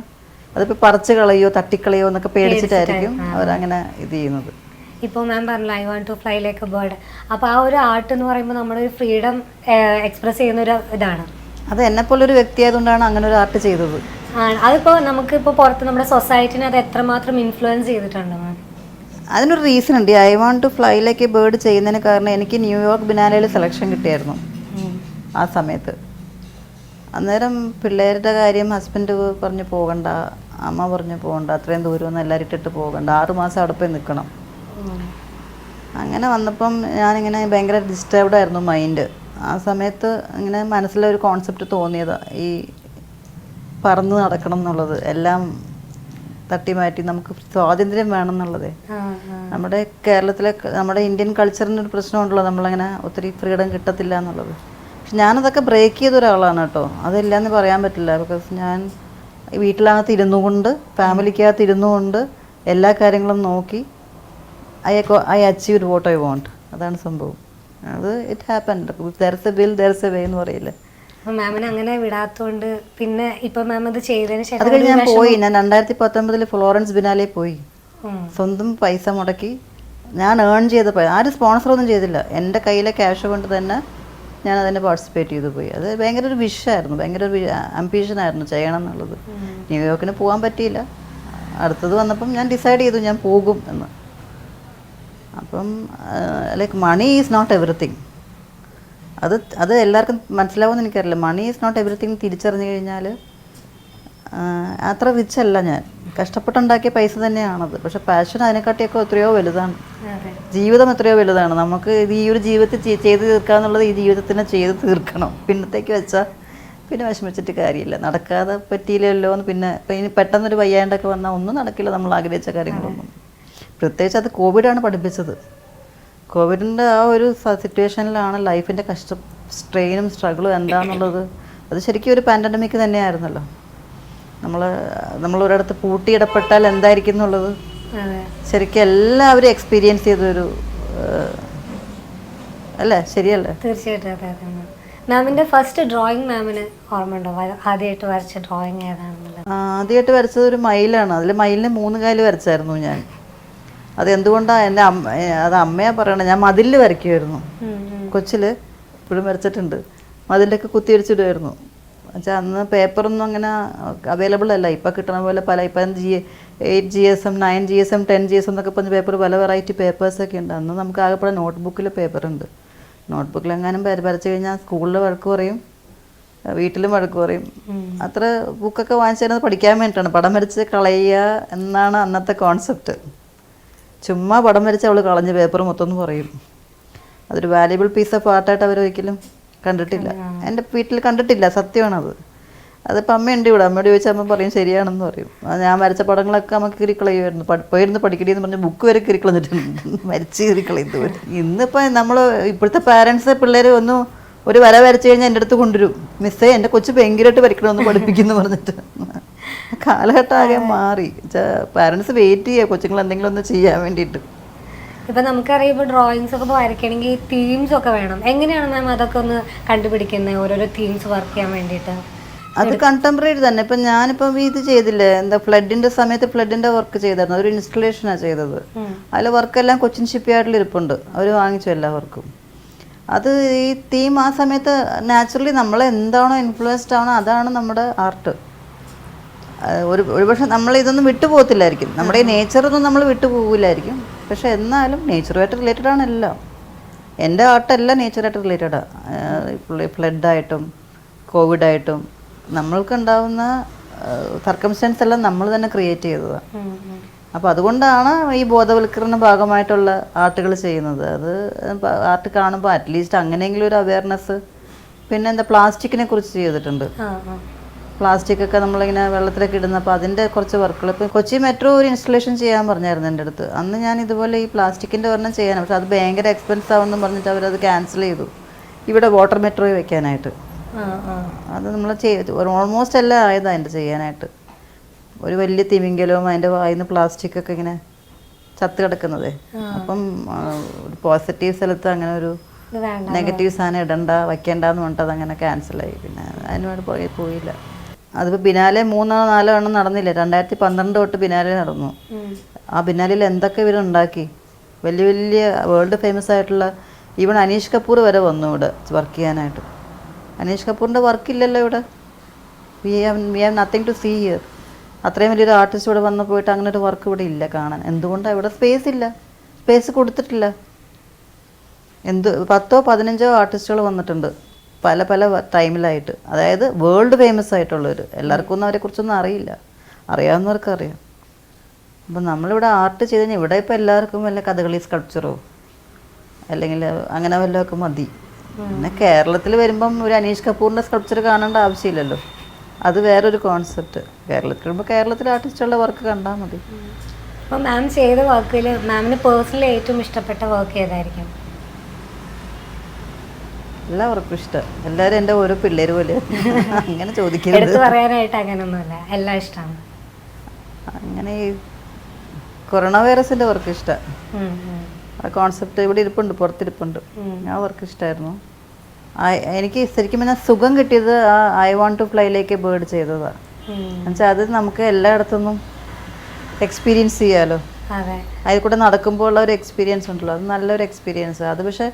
അതിപ്പോൾ പറിച്ച് കളയോ തട്ടിക്കളയോ എന്നൊക്കെ പേടിച്ചിട്ടായിരിക്കും അവരങ്ങനെ ഇത് ചെയ്യുന്നത്. ഇപ്പോൾ മാം പറഞ്ഞില്ല I want to fly like a bird അപ്പോൾ ആ ഒരു ആർട്ട് എന്ന് പറയുമ്പോൾ നമ്മുടെ ഒരു ഫ്രീഡം എക്സ്പ്രസ് ചെയ്യുന്ന ഒരു ഇതാണ്. അത് എന്നെപ്പോലൊരു വ്യക്തി ആയതുകൊണ്ടാണ് അങ്ങനെ ഒരു ആർട്ട് ചെയ്തത് അതിപ്പോ അതിപ്പോൾ നമുക്ക് ഇപ്പോൾ പുറത്ത് നമ്മുടെ സൊസൈറ്റിനെ അത് എത്രമാത്രം ഇൻഫ്ലുവൻസ് ചെയ്തിട്ടുണ്ട് മാം അതിനൊരു റീസൺ ഉണ്ട്. I want to fly like a bird ചെയ്യുന്നതിന് കാരണം എനിക്ക് ന്യൂയോർക്ക് ബിനാലയിൽ സെലക്ഷൻ കിട്ടിയായിരുന്നു ആ സമയത്ത്. അന്നേരം പിള്ളേരുടെ കാര്യം ഹസ്ബൻഡ് പറഞ്ഞു പോകണ്ട. അമ്മ പറഞ്ഞു പോകണ്ട. അത്രയും ദൂരമൊന്നും എല്ലാവരും ഇട്ടിട്ട് പോകണ്ട. ആറ് മാസം അവിടെ പോയി നിൽക്കണം. അങ്ങനെ വന്നപ്പം ഞാനിങ്ങനെ ഭയങ്കര ഡിസ്റ്റർബ്ഡ് ആയിരുന്നു മൈൻഡ് ആ സമയത്ത് ഇങ്ങനെ മനസ്സിലൊരു കോൺസെപ്റ്റ് തോന്നിയത്. ഈ പറന്ന് നടക്കണം എന്നുള്ളത്. എല്ലാം തട്ടി മാറ്റി നമുക്ക് സ്വാതന്ത്ര്യം വേണം എന്നുള്ളത്. നമ്മുടെ കേരളത്തിലെ നമ്മുടെ ഇന്ത്യൻ കൾച്ചറിന്റെ ഒരു പ്രശ്നമുണ്ടല്ലോ നമ്മളങ്ങനെ ഒത്തിരി ഫ്രീഡം കിട്ടത്തില്ല എന്നുള്ളത്. പക്ഷെ ഞാനതൊക്കെ ബ്രേക്ക് ചെയ്ത ഒരാളാണ് കേട്ടോ. അതില്ല എന്ന് പറയാൻ പറ്റില്ല. ബിക്കോസ് ഞാൻ വീട്ടിലകത്ത് ഇരുന്നു കൊണ്ട് ഫാമിലിക്കകത്ത് ഇരുന്നു കൊണ്ട് എല്ലാ കാര്യങ്ങളും നോക്കി I I achieve what I want അതാണ് സംഭവം. അത് it happen there's a will there's a way എന്ന് പറയില്ലേ? അപ്പോൾ മാമിനെ അങ്ങനെ വിടാത്തതുകൊണ്ട് പിന്നെ ഇപ്പോൾ മാം അത് ചെയ്തതിന് ശേഷം അത് കഴിഞ്ഞ് ഞാൻ പോയി. ഞാൻ രണ്ടായിരത്തി പത്തൊമ്പതിൽ ഫ്ലോറൻസ് ബിനാലെ പോയി. സ്വന്തം പൈസ മുടക്കി ഞാൻ ഏൺ ചെയ്ത പോയി ആരും സ്പോൺസർ ഒന്നും ചെയ്തില്ല. എന്റെ കയ്യിലെ ക്യാഷ് കൊണ്ട് തന്നെ ഞാൻ അതിനെ പാർട്ടിസിപ്പേറ്റ് ചെയ്തു പോയി. അത് ഭയങ്കര ഒരു വിഷായിരുന്നു ഭയങ്കര ഒരു അംബീഷനായിരുന്നു ചെയ്യണം എന്നുള്ളത്. ന്യൂയോർക്കിന് പോകാൻ പറ്റിയില്ല. അടുത്തത് വന്നപ്പം ഞാൻ ഡിസൈഡ് ചെയ്തു ഞാൻ പോകും എന്ന്. അപ്പം like money is not everything അത് അത് എല്ലാവർക്കും മനസ്സിലാവുമെന്ന് എനിക്കറിയില്ല. മണി ഈസ് നോട്ട് എവറിത്തിങ് തിരിച്ചറിഞ്ഞു കഴിഞ്ഞാൽ അത്ര റിച്ച് അല്ല ഞാൻ. കഷ്ടപ്പെട്ടുണ്ടാക്കിയ പൈസ തന്നെയാണത്. പക്ഷെ പാഷൻ അതിനെക്കാട്ടിയൊക്കെ എത്രയോ വലുതാണ്. ജീവിതം എത്രയോ വലുതാണ്. നമുക്ക് ഇത് ഈ ഒരു ജീവിതത്തിൽ ചെയ്- ചെയ്ത് തീർക്കുക എന്നുള്ളത് ഈ ജീവിതത്തിനെ ചെയ്ത് തീർക്കണം. പിന്നത്തേക്ക് വെച്ചാൽ പിന്നെ വിഷമിച്ചിട്ട് കാര്യമില്ല. നടക്കാതെ പറ്റിയില്ലല്ലോ എന്ന് പിന്നെ ഇപ്പം ഇനി പെട്ടെന്നൊരു വയ്യാണ്ടൊക്കെ വന്നാൽ ഒന്നും നടക്കില്ല. നമ്മൾ ആഗ്രഹിച്ച കാര്യങ്ങളൊന്നും. പ്രത്യേകിച്ച് അത് കോവിഡാണ് പഠിപ്പിച്ചത്. കോവിഡിന്റെ ആ ഒരു സിറ്റുവേഷനിലാണ് ലൈഫിന്റെ കഷ്ട സ്ട്രെയിനും സ്ട്രഗിളും എന്താണെന്നുള്ളത് അത് ശരിക്കും ഒരു പാൻഡമിക് തന്നെയായിരുന്നല്ലോ. നമ്മൾ നമ്മൾ ഒരിടത്ത് പൂട്ടിയിടപ്പെട്ടാൽ എന്തായിരിക്കും എന്നുള്ളത്? ശരിക്കും എല്ലാവരും എക്സ്പീരിയൻസ് ചെയ്തൊരു അല്ലേ? ശരിയല്ലേ? തീർച്ചയായിട്ടും അതെ അതെ മാമിന്റെ ഫസ്റ്റ് ഡ്രോയിങ് മാമിന് ഓർമ്മയുണ്ടോ ആദ്യമായിട്ട് വരച്ച ഡ്രോയിങ് ഏതാണെന്നുള്ളത്? ആദ്യമായിട്ട് വരച്ചത് ഒരു മയിലാണ്. അതിൽ മയിലിന് മൂന്ന് കാൽ വരച്ചായിരുന്നു ഞാൻ. അത് എന്തുകൊണ്ടാണ് എന്റെ അമ്മ അത് അമ്മയാ പറയണത് ഞാൻ മതിലിൽ വരയ്ക്കുമായിരുന്നു. കൊച്ചിൽ ഇപ്പോഴും വരച്ചിട്ടുണ്ട്. മതിലൊക്കെ കുത്തി വരച്ചിടുമായിരുന്നു വെച്ചാൽ അന്ന് പേപ്പറൊന്നും അങ്ങനെ അവൈലബിൾ അല്ല. ഇപ്പം കിട്ടണ പോലെ പല ഇപ്പം G eight G S M nine G S M ten G S M എന്നൊക്കെ പറഞ്ഞ പേപ്പർ പല വെറൈറ്റി പേപ്പേഴ്സൊക്കെ ഉണ്ട്. അന്ന് നമുക്ക് ആകെപ്പോഴും നോട്ട്ബുക്കിൽ പേപ്പർ ഉണ്ട് നോട്ട്ബുക്കിൽ എങ്ങാനും വര- വരച്ച് കഴിഞ്ഞാൽ സ്കൂളിൽ വഴക്ക് പറയും വീട്ടിലും വഴക്ക് പറയും. അത്ര ബുക്കൊക്കെ വാങ്ങിച്ചു തരുന്നത് പഠിക്കാൻ വേണ്ടിയിട്ടാണ്. പടം വരച്ച് കളയുക എന്നാണ് അന്നത്തെ കോൺസെപ്റ്റ് ചുമ്മാ പടം വരച്ച് അവൾ കളഞ്ഞ പേപ്പർ മൊത്തം എന്ന് പറയും. അതൊരു വാല്യുബിൾ പീസ് ഓഫ് ആർട്ടായിട്ട് അവരൊരിക്കലും കണ്ടിട്ടില്ല. എന്റെ വീട്ടിൽ കണ്ടിട്ടില്ല സത്യമാണത്. അതിപ്പോൾ അമ്മയുണ്ട് ഇവിടെ. അമ്മയോട് ചോദിച്ചാൽ അമ്മ പറയും ശരിയാണെന്ന് പറയും. ഞാൻ വരച്ച പടങ്ങളൊക്കെ നമുക്ക് കിരിക്കളയുമായിരുന്നു പോയിരുന്നു പഠിക്കടി എന്ന് പറഞ്ഞ് ബുക്ക് വരെ കിരിക്കളഞ്ഞിട്ടുണ്ട് മരിച്ച് കിരിക്കളയുന്നത് വരെ. ഇന്നിപ്പോൾ നമ്മൾ ഇപ്പോഴത്തെ പാരൻസ് പിള്ളേർ ഒന്നും ഒരു വര വരച്ച് കഴിഞ്ഞാൽ എന്റെ അടുത്ത് കൊണ്ടുവരും. മിസ്സേ എന്റെ കൊച്ചു ഭയങ്കരമായിട്ട് വരയ്ക്കണമെന്ന് പഠിപ്പിക്കുന്നു പറഞ്ഞിട്ട്. കാലഘട്ടം ആകെ മാറി. പാരന്റ്സ് വെയിറ്റ് ചെയ്യുക. കൊച്ചുങ്ങൾ എന്തെങ്കിലും ഒന്ന് ചെയ്യാൻ വേണ്ടിയിട്ട്. ഇപ്പൊ നമുക്കറിയാം ഇപ്പൊ ഡ്രോയിങ്സ് ഒക്കെ വരയ്ക്കണമെങ്കിൽ തീംസ് ഒക്കെ വേണം. എങ്ങനെയാണ് മാം അതൊക്കെ ഒന്ന് കണ്ടുപിടിക്കുന്നത് ഓരോരോ തീംസ് വർക്ക് ചെയ്യാൻ വേണ്ടിയിട്ട്. അത് കണ്ടംപററി തന്നെ. ഇപ്പം ഞാനിപ്പം ഇത് ചെയ്തില്ലേ? എന്താ ഫ്ലഡിന്റെ സമയത്ത് ഫ്ലഡിന്റെ വർക്ക് ചെയ്തായിരുന്നു അതൊരു ഇൻസ്റ്റലേഷനാണ് ചെയ്തത്. അതിലെ അതിൽ വർക്കെല്ലാം കൊച്ചിൻ ഷിപ്പ് യാർഡിൽ ഇരിപ്പുണ്ട്. അവർ വാങ്ങിച്ചു എല്ലാവർക്കും അത് ഈ തീം ആ സമയത്ത് നാച്ചുറലി നമ്മൾ എന്താണോ ഇൻഫ്ലുവൻസ്ഡ് ആണോ അതാണ് നമ്മുടെ ആർട്ട് ഒരു ഒരുപക്ഷെ നമ്മൾ ഇതൊന്നും വിട്ടുപോകത്തില്ലായിരിക്കും നമ്മുടെ ഈ നേച്ചറൊന്നും നമ്മൾ വിട്ടുപോകില്ലായിരിക്കും പക്ഷെ എന്നാലും നേച്ചറുമായിട്ട് റിലേറ്റഡ് ആണ് എല്ലാം എന്റെ ആർട്ടെല്ലാം നേച്ചറായിട്ട് റിലേറ്റഡാണ് ഫ്ലഡായിട്ടും കോവിഡായിട്ടും നമ്മൾക്കുണ്ടാവുന്ന സർക്കംസ്റ്റൻസ് എല്ലാം നമ്മൾ തന്നെ ക്രിയേറ്റ് ചെയ്തതാണ്. അപ്പോൾ അതുകൊണ്ടാണ് ഈ ബോധവൽക്കരണ ഭാഗമായിട്ടുള്ള ആർട്ടുകൾ ചെയ്യുന്നത്. അത് ആർട്ട് കാണുമ്പോൾ അറ്റ്ലീസ്റ്റ് അങ്ങനെയെങ്കിലും ഒരു അവയർനെസ് പിന്നെ എന്താ പ്ലാസ്റ്റിക്കിനെ കുറിച്ച് ചെയ്തിട്ടുണ്ട്. പ്ലാസ്റ്റിക് ഒക്കെ നമ്മളിങ്ങനെ വെള്ളത്തിലൊക്കെ ഇടുന്ന അപ്പോൾ അതിന്റെ കുറച്ച് വർക്കുകൾ ഇപ്പോൾ കൊച്ചി മെട്രോ ഒരു ഇൻസ്റ്റലേഷൻ ചെയ്യാൻ പറഞ്ഞായിരുന്നു എന്റെ അടുത്ത്. അന്ന് ഞാൻ ഇതുപോലെ ഈ പ്ലാസ്റ്റിക്കിന്റെ ഒരെണ്ണം ചെയ്യാൻ പക്ഷെ അത് ഭയങ്കര എക്സ്പെൻസ് ആവുമെന്ന് പറഞ്ഞിട്ട് അവരത് ക്യാൻസൽ ചെയ്തു. ഇവിടെ വാട്ടർ മെട്രോ വെക്കാനായിട്ട്. അത് നമ്മൾ ചെയ്തു ഓൾമോസ്റ്റ് എല്ലാം ആയതാണ് അതിന്റെ ചെയ്യാനായിട്ട്. ഒരു വലിയ തിമിങ്കലവും അതിന്റെ വായിന്ന് പ്ലാസ്റ്റിക് ഒക്കെ ഇങ്ങനെ ചത്ത് കിടക്കുന്നത്. അപ്പം പോസിറ്റീവ് സ്ഥലത്ത് അങ്ങനെ ഒരു നെഗറ്റീവ് സാധനം ഇടണ്ട വയ്ക്കേണ്ടെന്ന് പറഞ്ഞിട്ട് അതങ്ങനെ ക്യാൻസലായി പിന്നെ അതിനോട് പോയി പോയില്ല. അതിപ്പോൾ ബിനാലെ മൂന്നോ നാലോ എണ്ണം നടന്നില്ല? രണ്ടായിരത്തി പന്ത്രണ്ട് തൊട്ട് ബിനാലെ നടന്നു. ആ ബിനാലിൽ എന്തൊക്കെ ഇവരുണ്ടാക്കി വലിയ വലിയ വേൾഡ് ഫേമസ് ആയിട്ടുള്ള ഈവൺ അനീഷ് കപൂർ വരെ വന്നു ഇവിടെ വർക്ക് ചെയ്യാനായിട്ട്. അനീഷ് കപൂറിന്റെ വർക്കില്ലല്ലോ ഇവിടെ. We have we have nothing to see here അത്രയും വലിയൊരു ആർട്ടിസ്റ്റ് ഇവിടെ വന്ന് പോയിട്ട് അങ്ങനെ ഒരു വർക്ക് ഇവിടെ ഇല്ല കാണാൻ. എന്തുകൊണ്ടാണ് ഇവിടെ സ്പേസ് ഇല്ല? സ്പേസ് കൊടുത്തിട്ടില്ല. എന്ത് പത്തോ പതിനഞ്ചോ ആർട്ടിസ്റ്റുകൾ വന്നിട്ടുണ്ട്. പല പല ടൈമിലായിട്ട്. അതായത് വേൾഡ് ഫേമസ് ആയിട്ടുള്ളവർ എല്ലാവർക്കും ഒന്നും അവരെക്കുറിച്ചൊന്നും അറിയില്ല. അറിയാവുന്നവർക്കറിയാം അപ്പം നമ്മളിവിടെ ആർട്ട് ചെയ്ത് കഴിഞ്ഞാൽ ഇവിടെ ഇപ്പോൾ എല്ലാവർക്കും വല്ല കഥകളി സ്കൾപ്ചറോ അല്ലെങ്കിൽ അങ്ങനെ വല്ലതൊക്കെ മതി. പിന്നെ കേരളത്തിൽ വരുമ്പം ഒരു അനീഷ് കപൂറിന്റെ സ്കൾപ്ചർ കാണേണ്ട ആവശ്യമില്ലല്ലോ. അത് വേറൊരു കോൺസെപ്റ്റ് കേരളത്തിൽ വരുമ്പോൾ കേരളത്തിലെ ആർട്ടിസ്റ്റുള്ള വർക്ക് കണ്ടാൽ മതി. അപ്പോൾ മാം ചെയ്ത വർക്കിൽ മാമിന് പേഴ്സണലി ഏറ്റവും ഇഷ്ടപ്പെട്ട വർക്ക് ഏതായിരിക്കും? എല്ലാവർക്കും ഇഷ്ടം. എല്ലാവരും എന്റെ ഓരോ പിള്ളേർ പോലെ. അങ്ങനെ ചോദിക്കരുത്. എടുത്തു പറയാനായിട്ട് അങ്ങനെയൊന്നുമില്ല എല്ലാം ഇഷ്ടമാണ്. അങ്ങനെ ഈ കൊറോണ വൈറസിന്റെ വർക്ക് ഇഷ്ടം. ആ കോൺസെപ്റ്റ് ഇവിടെ ഇരിപ്പുണ്ട് പുറത്തിരിപ്പുണ്ട്. ആ വർക്ക് ഇഷ്ടമായിരുന്നു എനിക്ക് ശരിക്കും പിന്നെ സുഖം കിട്ടിയത് ആ ഐ വാണ്ട് ടു ഫ്ലൈയിലേക്ക് ബേർഡ് ചെയ്തതാണ് എന്നുവെച്ചാൽ അത് നമുക്ക് എല്ലായിടത്തുനിന്നും എക്സ്പീരിയൻസ് ചെയ്യാമല്ലോ അതെ. അതിൽ കൂടെ നടക്കുമ്പോൾ ഉള്ള ഒരു എക്സ്പീരിയൻസ് ഉണ്ടല്ലോ. അത് നല്ലൊരു എക്സ്പീരിയൻസ് അത് പക്ഷേ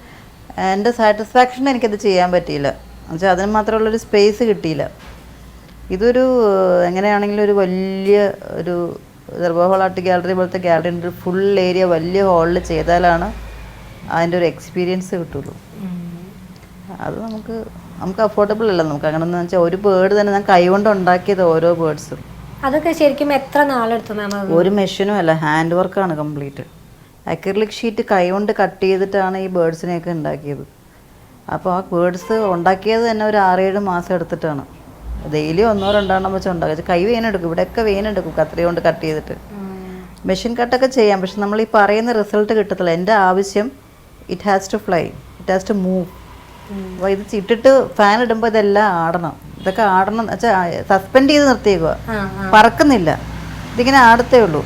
എന്റെ സാറ്റിസ്ഫാക്ഷൻ എനിക്കത് ചെയ്യാൻ പറ്റിയില്ല. എന്നുവെച്ചാൽ അതിന് മാത്രമുള്ളൊരു സ്പേസ് കിട്ടിയില്ല. ഇതൊരു എങ്ങനെയാണെങ്കിലും ഒരു വലിയ ഒരു ദർബാഹോൾ ആർട്ട് ഗാലറി പോലത്തെ ഗാലറി ഉണ്ട് ഫുൾ ഏരിയ വലിയ ഹാളിൽ ചെയ്താലാണ് അതിന്റെ ഒരു എക്സ്പീരിയൻസ് കിട്ടുള്ളൂ. അത് നമുക്ക് നമുക്ക് അഫോർഡബിൾ അല്ല. നമുക്ക് അങ്ങനെ എന്ന് വെച്ചാൽ ഒരു ബേർഡ് തന്നെ ഞാൻ കൈകൊണ്ട് ഉണ്ടാക്കിയത് ഓരോ ബേർഡ്സും അതൊക്കെ ശരിക്കും എത്ര നാളെടുത്തു ഒരു മെഷീനും അല്ല ഹാൻഡ് വർക്കാണ് കംപ്ലീറ്റ് അക്രിലിക് ഷീറ്റ് കൈകൊണ്ട് കട്ട് ചെയ്തിട്ടാണ് ഈ ബേഡ്സിനെയൊക്കെ ഉണ്ടാക്കിയത്. അപ്പോൾ ആ ബേഡ്സ് ഉണ്ടാക്കിയത് തന്നെ ഒരു ആറേഴ് മാസം എടുത്തിട്ടാണ്. ഡെയിലി ഒന്നോ രണ്ടെണ്ണം വെച്ച് ഉണ്ടാക്കുക. കൈ വേനെടുക്കും. ഇവിടെയൊക്കെ വേനെടുക്കും കത്രി കൊണ്ട് കട്ട് ചെയ്തിട്ട്. മെഷീൻ കട്ടൊക്കെ ചെയ്യാം. പക്ഷെ നമ്മൾ ഈ പറയുന്ന റിസൾട്ട് കിട്ടത്തില്ല. എന്റെ ആവശ്യം it has to fly it has to move അപ്പോൾ ഇത് ഇട്ടിട്ട് ഫാൻ ഇടുമ്പോൾ ഇതെല്ലാം ആടണം. ഇതൊക്കെ ആടണം. വെച്ചാൽ സസ്പെൻഡ് ചെയ്ത് നിർത്തിയേക്കുക പറക്കുന്നില്ല. ഇതിങ്ങനെ ആടത്തേ ഉള്ളൂ.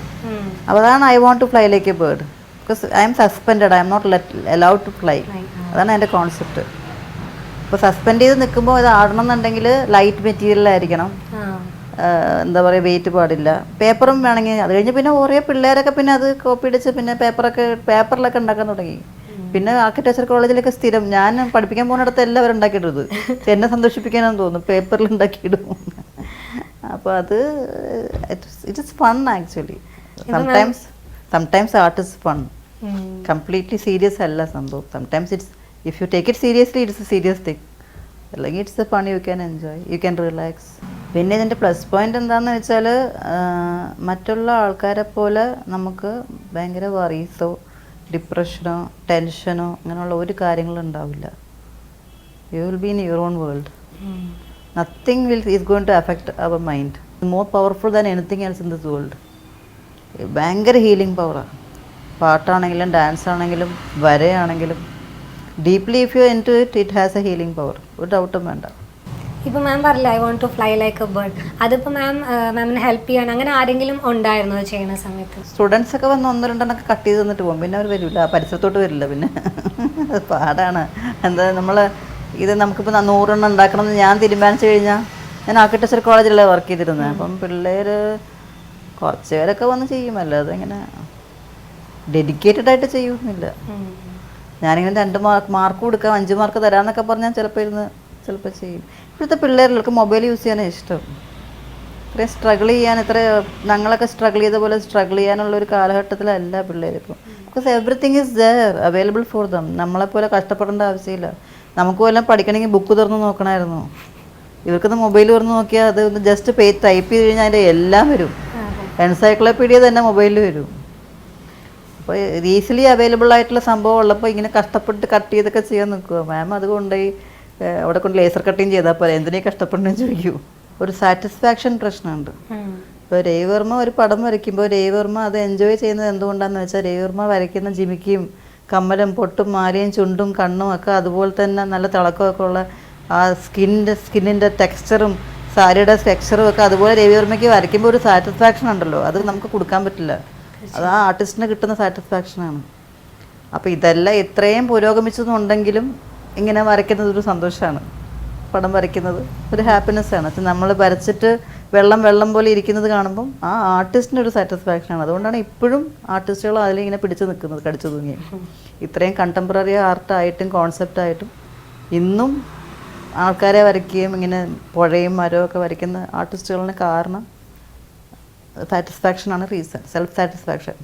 അപ്പോൾ അതാണ് I want to fly like a bird because I am suspend I am not let allowed to fly അതാണ് എന്റെ കോൺസെപ്റ്റ് ഇപ്പോൾ സസ്പെൻഡ് ചെയ്ത് നിൽക്കുമ്പോൾ ഇത് ആടണം എന്നുണ്ടെങ്കിൽ ലൈറ്റ് മെറ്റീരിയലായിരിക്കണം എന്താ പറയുക വെയിറ്റ് പാടില്ല. പേപ്പറും വേണമെങ്കിൽ അത് കഴിഞ്ഞ് പിന്നെ കുറേ പിള്ളേരൊക്കെ പിന്നെ അത് കോപ്പി അടിച്ച് പിന്നെ പേപ്പറൊക്കെ പേപ്പറിലൊക്കെ ഉണ്ടാക്കാൻ തുടങ്ങി. പിന്നെ ആർക്കിടെക്ചർ കോളേജിലൊക്കെ സ്ഥിരം ഞാൻ പഠിപ്പിക്കാൻ പോകുന്നിടത്ത് എല്ലാവരും ഉണ്ടാക്കിയിട്ടത് എന്നെ സന്തോഷിപ്പിക്കാനെന്ന് തോന്നുന്നു പേപ്പറിൽ ഉണ്ടാക്കിയിടും. അപ്പോൾ അത് it is fun actually sometimes sometimes art is fun. Completely serious അല്ല സംഭവം. Sometimes it's if you take it seriously it's a serious thing അല്ലെങ്കിൽ ഇറ്റ്സ് എ പണി you can enjoy you can relax പിന്നെ ഇതിന്റെ പ്ലസ് പോയിന്റ് എന്താണെന്ന് വെച്ചാൽ മറ്റുള്ള ആൾക്കാരെ പോലെ നമുക്ക് ഭയങ്കര വറീസോ ഡിപ്രഷനോ ടെൻഷനോ അങ്ങനെയുള്ള ഒരു കാര്യങ്ങളും ഉണ്ടാവില്ല. You will be in your own world. Nothing will is going to affect our mind more powerful than anything else in this world ഭയങ്കര ഹീലിംഗ് പവറാണ് പാട്ടാണെങ്കിലും ഡാൻസ് ആണെങ്കിലും വരയാണെങ്കിലും deeply if you into it it has a healing power ഒരു ഡൗട്ടും വേണ്ട. ഇപ്പൊ ma'am പറഞ്ഞില്ല I want to fly like a bird അതിപ്പോ മാം മാമിനെ ഹെൽപ്പ് ചെയ്യാൻ അങ്ങനെ ആരെങ്കിലും ഉണ്ടായിരുന്നോ അത് ചെയ്യുന്ന സമയത്ത്? സ്റ്റുഡൻസ് ഒക്കെ വന്ന് ഒന്ന് രണ്ടെണ്ണൊക്കെ കട്ട് ചെയ്ത് തന്നിട്ട് പോകും. പിന്നെ അവർ വരില്ല പരിസരത്തോട്ട് വരില്ല പിന്നെ. പാടാണ്. എന്താ നമ്മൾ ഇത് നമുക്കിപ്പോൾ നൂറെണ്ണം ഉണ്ടാക്കണം എന്ന് ഞാൻ തീരുമാനിച്ചു കഴിഞ്ഞാൽ ഞാൻ ആർക്കിടെക്ചർ കോളേജിലാണ് വർക്ക് ചെയ്തിരുന്നത് അപ്പം പിള്ളേർ കുറച്ച് പേരൊക്കെ വന്ന് ചെയ്യുമല്ലോ അതിങ്ങനെ ഡെഡിക്കേറ്റഡ് ആയിട്ട് ചെയ്യുന്നില്ല. ഞാനിങ്ങനെ രണ്ട് മാർക്ക് മാർക്ക് കൊടുക്കാം അഞ്ച് മാർക്ക് തരാമെന്നൊക്കെ പറഞ്ഞാൽ ചിലപ്പോൾ ഇരുന്ന് ചിലപ്പോൾ ചെയ്യും. ഇപ്പോഴത്തെ പിള്ളേരിലൊക്കെ മൊബൈൽ യൂസ് ചെയ്യാനാണ് ഇഷ്ടം. ഇത്രയും സ്ട്രഗിൾ ചെയ്യാൻ ഇത്ര ഞങ്ങളൊക്കെ സ്ട്രഗിൾ ചെയ്ത പോലെ സ്ട്രഗിൾ ചെയ്യാനുള്ള ഒരു കാലഘട്ടത്തിലല്ല പിള്ളേർ ഇപ്പോൾ because everything is there available for them നമ്മളെപ്പോലെ കഷ്ടപ്പെടേണ്ട ആവശ്യമില്ല. നമുക്ക് വല്ലതും പഠിക്കണമെങ്കിൽ ബുക്ക് തുറന്ന് നോക്കണമായിരുന്നു. ഇവർക്കൊന്ന് മൊബൈൽ തുറന്ന് നോക്കിയാൽ അത് ഒന്ന് ജസ്റ്റ് പേ ടൈപ്പ് ചെയ്ത് കഴിഞ്ഞാൽ അതിന്റെ എല്ലാം വരും. എൻസൈക്ലോപ്പീഡിയ തന്നെ മൊബൈലിൽ വരും. അപ്പോൾ ഈസിലി അവൈലബിൾ ആയിട്ടുള്ള സംഭവം ഉള്ളപ്പോൾ ഇങ്ങനെ കഷ്ടപ്പെട്ട് കട്ട് ചെയ്തൊക്കെ ചെയ്യാൻ നിൽക്കുക മാം അതുകൊണ്ട് അവിടെ കൊണ്ട് ലേസർ കട്ടിങ് ചെയ്താൽ പോലെ എന്തിനേ കഷ്ടപ്പെടണമെന്ന് ചോദിക്കൂ. ഒരു സാറ്റിസ്ഫാക്ഷൻ പ്രശ്നമുണ്ട്. ഇപ്പോൾ രവിവർമ്മ ഒരു പടം വരയ്ക്കുമ്പോൾ രവിവർമ്മ അത് എൻജോയ് ചെയ്യുന്നത് എന്തുകൊണ്ടാണെന്ന് വെച്ചാൽ രവിവർമ്മ വരയ്ക്കുന്ന ജിമിക്കും കമ്മലും പൊട്ടും മാലയും ചുണ്ടും കണ്ണും ഒക്കെ അതുപോലെ തന്നെ നല്ല തിളക്കമൊക്കെ ഉള്ള ആ സ്കിന്നിന്റെ സ്കിന്നിന്റെ ടെക്സ്ചറും സാരിയുടെ ടെക്സ്ചറും ഒക്കെ അതുപോലെ രവിവർമ്മയ്ക്ക് വരയ്ക്കുമ്പോൾ ഒരു സാറ്റിസ്ഫാക്ഷൻ ഉണ്ടല്ലോ. അത് നമുക്ക് കൊടുക്കാൻ പറ്റില്ല. അത് ആ ആർട്ടിസ്റ്റിന് കിട്ടുന്ന സാറ്റിസ്ഫാക്ഷനാണ് അപ്പോൾ ഇതെല്ലാം ഇത്രയും പുരോഗമിച്ചതുണ്ടെങ്കിലും ഇങ്ങനെ വരയ്ക്കുന്നത് ഒരു സന്തോഷമാണ് പടം വരയ്ക്കുന്നത് ഒരു ഹാപ്പിനെസ് ആണ്. നമ്മൾ വരച്ചിട്ട് വെള്ളം വെള്ളം പോലെ ഇരിക്കുന്നത് കാണുമ്പം ആ ആർട്ടിസ്റ്റിന് ഒരു സാറ്റിസ്ഫാക്ഷനാണ് അതുകൊണ്ടാണ് ഇപ്പോഴും ആർട്ടിസ്റ്റുകൾ അതിലിങ്ങനെ പിടിച്ചു നിൽക്കുന്നത് കടിച്ചു തൂങ്ങി. ഇത്രയും കണ്ടംപററി ആർട്ടായിട്ടും കോൺസെപ്റ്റായിട്ടും ഇന്നും ആൾക്കാരെ വരയ്ക്കുകയും ഇങ്ങനെ പുഴയും മരവും ഒക്കെ വരയ്ക്കുന്ന ആർട്ടിസ്റ്റുകളിന് കാരണം സാറ്റിസ്ഫാക്ഷൻ ആണ് റീസൺ സെൽഫ് സാറ്റിസ്ഫാക്ഷൻ